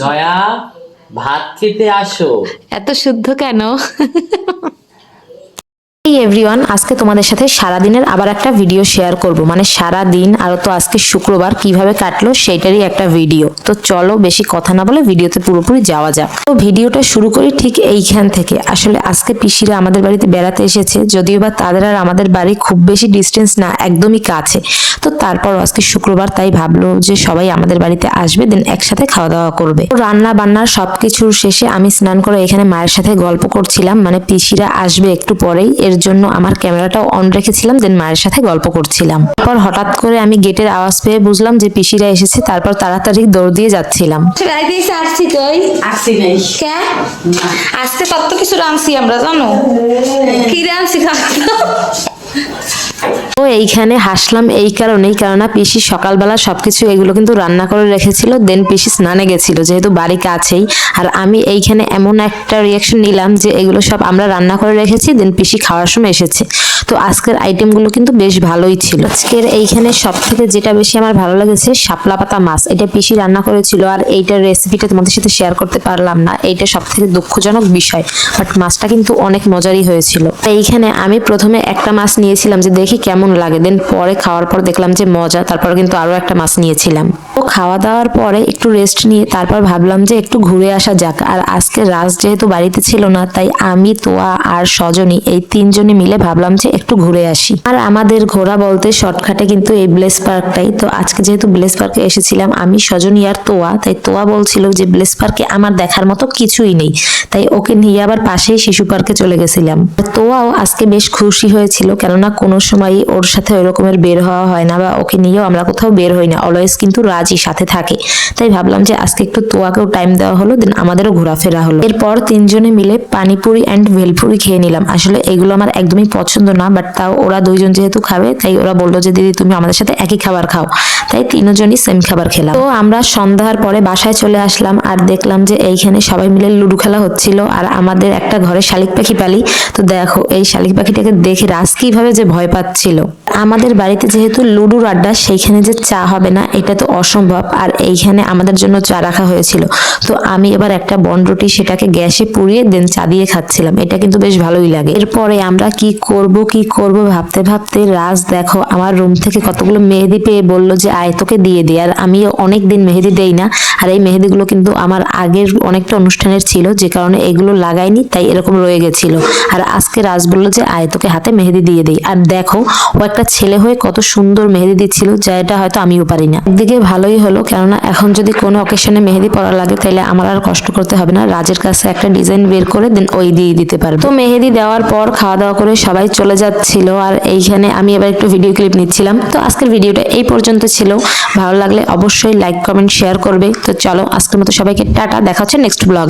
জয়া ভাত খেতে আসো। এত শুদ্ধ কেন? এই এভরিওয়ান আজকে তোমাদের সাথে সারাদিনের আবার একটা ভিডিও শেয়ার করব। মানে সারা দিন আর তো আজকে শুক্রবার, কীভাবে কাটলো সেইটারই একটা ভিডিও তো চলো বেশি কথা না বলে ভিডিওতে পুরোপুরি যাওয়া যাক। তো ভিডিওটা শুরু করি ঠিক এইখান থেকে। আসলে আজকে পিসিরা আমাদের বাড়িতে বেড়াতে এসেছে, যদিও বা তাদের আর আমাদের বাড়ি খুব বেশি ডিস্টেন্স না, একদমই কাছে। তো তারপর আজকে শুক্রবার, তাই ভাবলো যে সবাই আমাদের বাড়িতে আসবে দেন একসাথে খাওয়া দাওয়া করবে। রান্না বান্নার সবকিছুর শেষে আমি স্নান করে এখানে মায়ের সাথে গল্প করছিলাম। মানে পিসিরা আসবে একটু পরেই, এর জন্য আমার ক্যামেরাটাও অন রেখেছিলাম দেন মায়ের সাথে গল্প করছিলাম। তারপর হঠাৎ করে আমি গেটের আওয়াজ পেয়ে বুঝলাম যে পিসিরা এসেছে তারপর তাড়াতাড়ি দৌড় দিয়ে যাচ্ছিলাম। আসছি কই? আসি নাই। আজকে কত কিছু রাঁধছি আমরা জানো? কি রাঁধছি এইখানে হাসলাম এই কারণেই, কেননা পিসি সকালবেলা সবকিছু এগুলো কিন্তু রান্না করে রেখেছিল দেন পিসি স্নানে গেছিল, যেহেতু বাড়ি কাছেই আর আমি এইখানে এমন একটা রিয়াকশন নিলাম যে এগুলো সব আমরা রান্না করে রেখেছি দেন পিসি খাওয়ার সময় এসেছে। তো আজকের আইটেমগুলো কিন্তু বেশ ভালোই ছিল। আজকের এইখানে সব থেকে যেটা বেশি আমার ভালো লেগেছে, শাপলা পাতা মাছ। এটা পিসি রান্না করেছিল আর এইটার রেসিপিটা তোমাদের সাথে শেয়ার করতে পারলাম না। এইটা সব থেকে দুঃখজনক বিষয় বাট মাছটা কিন্তু অনেক মজারই হয়েছিল। এইখানে আমি প্রথমে একটা মাছ নিয়েছিলাম যে দেখি কেমন লাগে। দেন পরে খাওয়ার পর দেখলাম যে মজা, তারপর কিন্তু আরও একটা মাছ নিয়েছিলাম। তো খাওয়া দাওয়ার পরে একটু রেস্ট নিয়ে তারপর ভাবলাম যে একটু ঘুরে আসা যাক। আর আজকে রাজ যেহেতু বাড়িতে ছিল না, তাই আমি, তোয়া আর সজনী এই তিনজনে মিলে ভাবলাম যে একটু ঘুরে আসি। আর আমাদের ঘোরা বলতে শর্টকাটে কিন্তু এই ব্লেস পার্কটাই তো আজকে যেহেতু ব্লেস পার্কে এসেছিলাম, আমি সজনী আর তোয়া, তাই তোয়া বলছিল যে ব্লেস পার্কে আমার দেখার মতো কিছুই নেই। তাই ওকে নিয়ে আবার পাশেই শিশু পার্কে চলে গেছিলাম। তোয়াও আজকে বেশ খুশি হয়েছিল, কেননা কোনো সময় ওর সাথে ওই রকমের বের হওয়া হয় না বা ওকে নিয়েও আমরা কোথাও বের হই না। অলওয়েজ কিন্তু রাজি, সাথে থাকে। তাই ভাবলাম যে আজকে একটু তোয়াকেও টাইম দেওয়া হলো দেন আমাদেরও ঘোরাফেরা হলো। এরপর তিনজনে মিলে পানিপুরি অ্যান্ড ভেলপুরি খেয়ে নিলাম। আসলে এগুলো আমার একদমই পছন্দ না বাট তাও ওরা দুইজন যেহেতু খাবে, তাই ওরা বলল যে, দিদি, তুমি আমাদের সাথে একই খাবার খাও। তাই তিনজনই সেম খাবার খেলাম। তো আমরা সন্ধ্যার পরে বাসায় চলে আসলাম আর দেখলাম যে এইখানে সবাই মিলে লুডো খেলা হচ্ছিল আর আমাদের একটা ঘরে শালিক পাখি পালি। তো দেখো, এই শালিক পাখিটাকে দেখে রাজ কীভাবে যে ভয় পাচ্ছিল। আমাদের বাড়িতে যেহেতু লুডুর আড্ডা, সেইখানে যে চা হবে না, এটা তো অসম্ভব। আর এইখানে আমাদের জন্য চা রাখা হয়েছিল। তো আমি এবার একটা বনরুটি সেটাকে গ্যাসে পুড়িয়ে দেন চা দিয়ে খাচ্ছিলাম। এটা কিন্তু বেশ ভালোই লাগে। এরপরে আমরা কি করব কি করব ভাবতে ভাবতে রাজ দেখো, আমার রুম থেকে কতগুলো মেহেদি পেয়ে বলল যে, আয় তোকে দিয়ে দিই আর আমি অনেক দিন মেহেদি দেই না। আর এই মেহেদিগুলো কিন্তু আমার আগের অনেকটা অনুষ্ঠানের ছিল, যে কারণে এগুলো লাগাইনি, তাই এরকম রয়ে গেছিল। আর আজকে রাজ বলল যে, আয় তোকে হাতে মেহেদি দিয়ে দিই। আর দেখো ও একটা ছেলে হয়ে কত সুন্দর মেহেদি দিচ্ছিল, যা যেটা হয়তো আমিও পারি না একদিকে ভালোই হলো, কেননা এখন যদি কোনো অকেশনে মেহেদি পরা লাগে তাহলে আমার আর কষ্ট করতে হবে না। রাজের কাছে একটা ডিজাইন বের করে দেন, ওই দিয়ে দিতে পারবে। তো মেহেদি দেওয়ার পর খাওয়া দাওয়া করে সবাই চলে যাচ্ছিল, আর এইখানে আমি এবার একটু ভিডিও ক্লিপ নিচ্ছিলাম। তো আজকের ভিডিওটা এই পর্যন্ত ছিল। ভালো লাগলে অবশ্যই লাইক কমেন্ট শেয়ার করবে। তো চলো, আজকের মতো সবাইকে টাটা, দেখা হচ্ছে নেক্সট ব্লগে